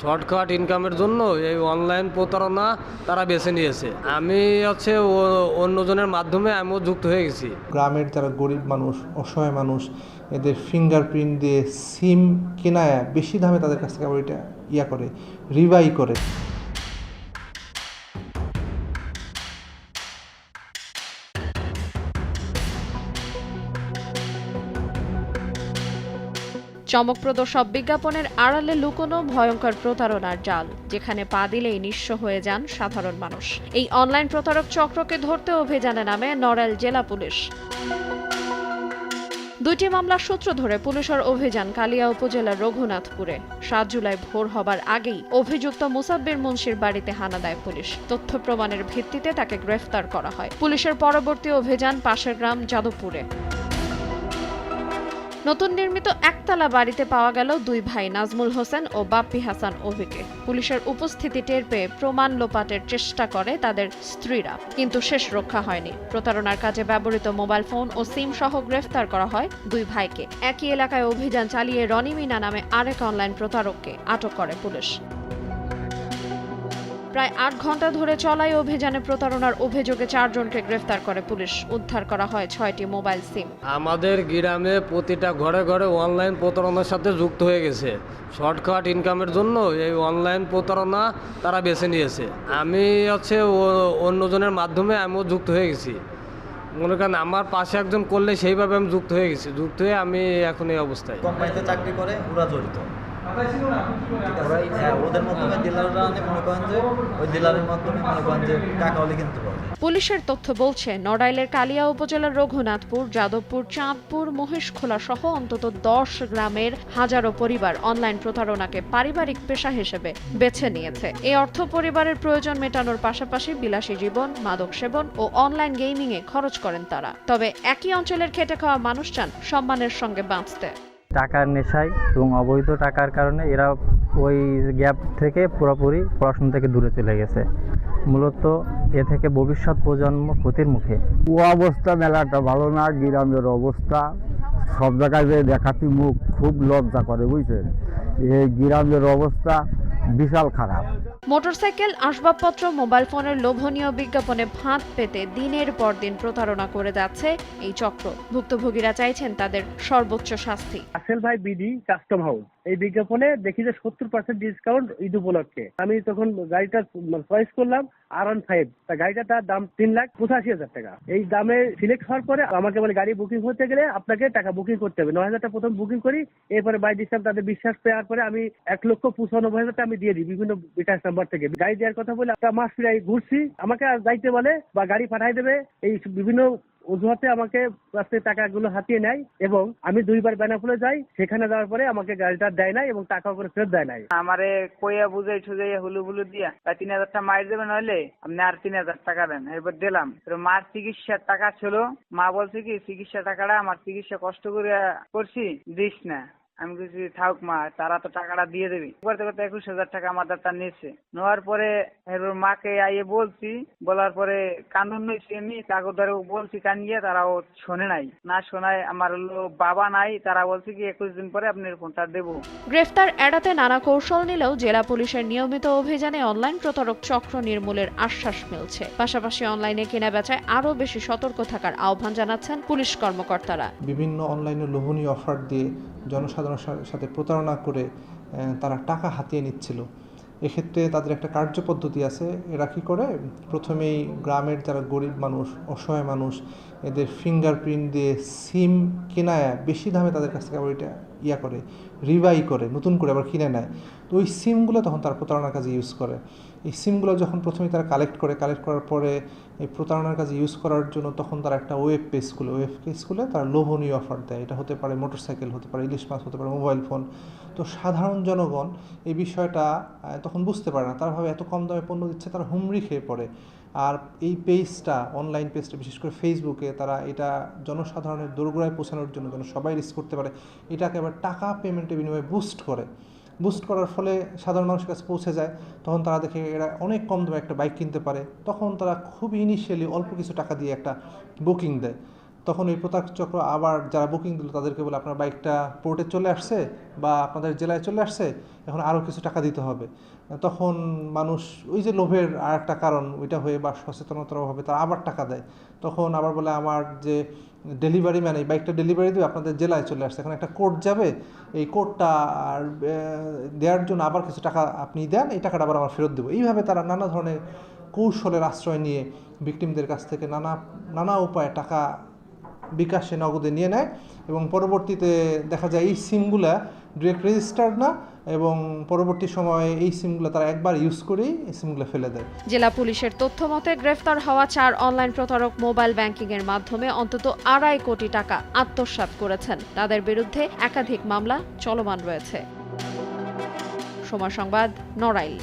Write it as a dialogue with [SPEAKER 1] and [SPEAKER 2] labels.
[SPEAKER 1] Shortcut ইনকামের জন্য এই অনলাইন প্রতারণা তারা বেছে নিয়েছে। আমি হচ্ছে অন্যজনের মাধ্যমে আমিও যুক্ত হয়ে গেছি।
[SPEAKER 2] গ্রামের যারা গরিব মানুষ, অসহায় মানুষ, এদের ফিঙ্গারপ্রিন্ট দিয়ে সিম কেনায় বেশি দামে তাদের কাছ থেকে আবার এটা ইয়া করে রিভাই করে।
[SPEAKER 3] চমকপ্রদ সব বিজ্ঞাপনের আড়ালে লুকোনো ভয়ঙ্কর প্রতারণার জাল, যেখানে পা দিলেই নিঃস্ব হয়ে যান সাধারণ মানুষ। এই অনলাইন প্রতারক চক্রকে ধরতে অভিযানে নামে নড়াইল জেলা পুলিশ। দুটি মামলার সূত্র ধরে পুলিশের অভিযান কালিয়া উপজেলার রঘুনাথপুরে। সাত জুলাই ভোর হবার আগেই অভিযুক্ত মুসাব্বির মুন্সির বাড়িতে হানা দেয় পুলিশ। তথ্য প্রমাণের ভিত্তিতে তাকে গ্রেফতার করা হয়। পুলিশের পরবর্তী অভিযান পাশের গ্রাম যাদবপুরে। নতুন নির্মিত একতলা বাড়িতে পাওয়া গেল দুই ভাই, নাজমুল হোসেন ও বাপ্পি হাসান অভিকে। পুলিশের উপস্থিতি টের পেয়ে প্রমাণ লোপাটের চেষ্টা করে তাদের স্ত্রীরা, কিন্তু শেষ রক্ষা হয়নি। প্রতারণার কাজে ব্যবহৃত মোবাইল ফোন ও সিম সহ গ্রেফতার করা হয় দুই ভাইকে। একই এলাকায় অভিযান চালিয়ে রনি মিনা নামে আরেক অনলাইন প্রতারককে আটক করে পুলিশ। প্রায় আট ঘণ্টা ধরে চলাই অভিযানে প্রতারণার অভিযোগে চারজনকে গ্রেফতার করে পুলিশ। উদ্ধার করা হয় ছয়টি মোবাইল সিম।
[SPEAKER 1] আমাদের গ্রামে প্রতিটা ঘরে ঘরে অনলাইন প্রতারণার সাথে যুক্ত হয়ে গেছে। শর্টকাট ইনকামের জন্য এই অনলাইন প্রতারণা তারা বেছে নিয়েছে। আমি হচ্ছে অন্যজনের মাধ্যমে আমিও যুক্ত হয়ে গেছি। মনে করেন আমার পাশে একজন করলে সেইভাবে আমি যুক্ত হয়ে গেছি। যুক্ত হয়ে আমি এখন এই অবস্থায়।
[SPEAKER 4] কোম্পানিতে চাকরি করে ওরা জড়িত। হ্যাঁ ওদের মাধ্যমে ডিলাররা মনে করেন যে ওই ডিলারের মাধ্যমে মনে করেন যে টাকা হলে
[SPEAKER 3] পুলিশের তথ্য বলছে, নড়াইলের কালিয়া উপজেলার রঘুনাথপুর, যাদবপুর, চাঁদপুর, মহেশখোলা সহ অন্তত দশ গ্রামের হাজারো পরিবার অনলাইন প্রতারণাকে পারিবারিক পেশা হিসেবে বেছে নিয়েছে। এই অর্থ পরিবারের প্রয়োজন মেটানোর পাশাপাশি বিলাসী জীবন, মাদক সেবন ও অনলাইন গেমিং এ খরচ করেন তারা। তবে একই অঞ্চলের খেটে খাওয়া মানুষ চান সম্মানের সঙ্গে বাঁচতে।
[SPEAKER 5] টাকার নেশায় এবং অবৈধ টাকার কারণে এরা ওই গ্যাপ থেকে পুরোপুরি পড়াশোনা থেকে দূরে চলে গেছে। মূলত এ থেকে ভবিষ্যৎ প্রজন্ম ক্ষতির মুখে।
[SPEAKER 6] ও অবস্থা মেলাটা ভালো না, গ্রামের অবস্থা। সব জায়গায় যে দেখাতি মুখ খুব লজ্জা করে, বুঝছেন? এই গ্রামের অবস্থা বিশাল খারাপ।
[SPEAKER 3] মোটরসাইকেল, আসবাবপত্র, মোবাইল ফোনের লোভনীয় বিজ্ঞাপনে ফাঁদ পেতে দিনের পর দিন প্রতারণা করে যাচ্ছে এই চক্র। ভুক্তভোগীরা চাইছেন তাদের সর্বোচ্চ শাস্তি।
[SPEAKER 7] আসেল ভাই, বিডি, কাস্টম হাউস। এই বিজ্ঞাপনে দেখি যে সত্তর পার্সেন্ট ডিসকাউন্ট ঈদ উপলক্ষে। আমি তখন গাড়িটা চয়েস করলাম আর ওয়ান ফাইভ তা গাড়িটা তার দাম তিন লাখ পঁচাশি হাজার টাকা। এই দামে সিলেক্ট হওয়ার পরে আমাকে বলে, গাড়ি বুকিং করতে গেলে আপনাকে টাকা বুকিং করতে হবে। নয় হাজারটা প্রথম বুকিং করি, এরপরে বাই ডিস্টার্ব তাদের বিশ্বাস পাওয়ার পরে আমি এক লক্ষ পঁচানব্বই হাজার টাকা আমি দিয়ে দিই বিভিন্ন বিকাশ নাম্বার থেকে। গাড়ি দেওয়ার কথা বলে, একটা মাস ফিরাই ঘুরছি। আমাকে আর যাইতে বলে বা গাড়ি পাঠাই দেবে। এই বিভিন্ন অজুহাতে আমাকে কাছ টাকাগুলো হাতিয়ে নেয় এবং আমি দুইবার বেনাফুলে যাই, সেখানে যাওয়ার পরে আমাকে গাড়িটা দেয় নাই এবং টাকা করে ফেরত দেয় নাই।
[SPEAKER 8] আমারে কইয়া বুঝাই ঠুজাই হুলু বুলু দিয়া তাই তিন হাজার টাকা মার দেবেন হলে আপনি আর তিন হাজার টাকা দেন। এবার দিলাম। মার চিকিৎসার টাকা ছিল। মা বলছে কি, চিকিৎসা টাকাটা আমার চিকিৎসা কষ্ট করে করছি, দিস না। আমি কিছু থাক মা তারা তো টাকাটা দিয়ে দেবে। করতে করতে একুশ হাজার টাকা আমার দাদা নিয়েছে। নেওয়ার পরে এবার মাকে আইয়ে বলছি বলার পরে কানুন নিয়েছি এমনি কাগজ ধরে বলছি কানিয়ে তারাও শোনে নাই। না শোনায় আমার হলো বাবা নাই তারা বলছে কি একুশ দিন পরে আপনার ফোনটা দেবো।
[SPEAKER 3] গ্রেফতার এড়াতে নানা কৌশল নিলেও জেলা পুলিশের নিয়মিত অভিযানে অনলাইন প্রতারক চক্র নির্মূলের আশ্বাস মিলছে। পাশাপাশি অনলাইনে কেনা বেচায় আরও বেশি সতর্ক থাকার আহ্বান জানাচ্ছেন পুলিশ কর্মকর্তারা।
[SPEAKER 2] বিভিন্ন অনলাইনে লোভনীয় অফার দিয়ে জনসাধারণের সা- সাথে প্রতারণা করে তারা টাকা হাতিয়ে নিচ্ছিল। এক্ষেত্রে তাদের একটা কার্যপদ্ধতি আছে। এরা কী করে? প্রথমেই গ্রামের যারা গরিব মানুষ, অসহায় মানুষ, এদের ফিঙ্গারপ্রিন্ট দিয়ে সিম কেনায় বেশি দামে তাদের কাছ থেকে আবার এটা ইয়া করে রিভাই করে, নতুন করে আবার কিনে নেয়। তো ওই সিমগুলো তখন তারা প্রতারণার কাজে ইউজ করে। এই সিমগুলো যখন প্রথমে তারা কালেক্ট করে, কালেক্ট করার পরে এই প্রতারণার কাজে ইউজ করার জন্য তখন তারা একটা ওয়েব পেজ খুলে ওয়েব পেজ খুলে তারা লোভনীয় অফার দেয়। এটা হতে পারে মোটরসাইকেল হতে পারে ইলিশ মাছ হতে পারে মোবাইল ফোন তো সাধারণ জনগণ এই বিষয়টা তখন বুঝতে পারে না। তারা ভাবে এত কম দামে পণ্য দিচ্ছে, তারা হুমড়ি খেয়ে পড়ে। আর এই পেজটা অনলাইন পেজটা বিশেষ করে ফেসবুকে তারা এটা জনসাধারণের দোরগোড়ায় পৌঁছানোর জন্য যেন সবাই রিস্ক করতে পারে, এটাকে আবার টাকা পেমেন্টের বিনিময়ে বুস্ট করে। বুস্ট করার ফলে সাধারণ মানুষের কাছে পৌঁছে যায়। তখন তারা দেখে এরা অনেক কম দামে একটা বাইক কিনতে পারে। তখন তারা খুব ইনিশিয়ালি অল্প কিছু টাকা দিয়ে একটা বুকিং দেয়। তখন ওই প্রতারক চক্র আবার যারা বুকিং দিল তাদেরকে বলে আপনার বাইকটা পোর্টে চলে আসছে বা আপনাদের জেলায় চলে আসছে, এখন আরও কিছু টাকা দিতে হবে। তখন মানুষ, ওই যে লোভের আর একটা কারণ, ওইটা হয়ে বা সচেতনতার অভাবে তারা আবার টাকা দেয়। তখন আবার বলে আমার যে ডেলিভারি ম্যান এই বাইকটা ডেলিভারি দেবে, আপনাদের জেলায় চলে আসছে। এখন একটা কোড যাবে, এই কোডটা আর দেওয়ার জন্য আবার কিছু টাকা আপনি দেন, এই টাকাটা আবার আমার ফেরত দেবো। এইভাবে তারা নানা ধরনের কৌশলের আশ্রয় নিয়ে ভিকটিমদের কাছ থেকে নানা নানা উপায়ে টাকা বিকাশে নগদে নিয়ে নেয় এবং পরবর্তীতে দেখা যায় এই সিমগুলা ডিরেক্ট রেজিস্টার্ড না এবং পরবর্তী সময়ে এই সিমগুলো তারা একবার ইউজ করেই এই সিমগুলো ফেলে দেয়।
[SPEAKER 3] জেলা পুলিশের তথ্য মতে গ্রেফতার হওয়া চার অনলাইন প্রতারক মোবাইল ব্যাংকিং এর মাধ্যমে অন্তত আড়াই কোটি টাকা আত্মসাৎ করেছেন। তাদের বিরুদ্ধে একাধিক মামলা চলমান রয়েছে। সময় সংবাদ, নড়াইল।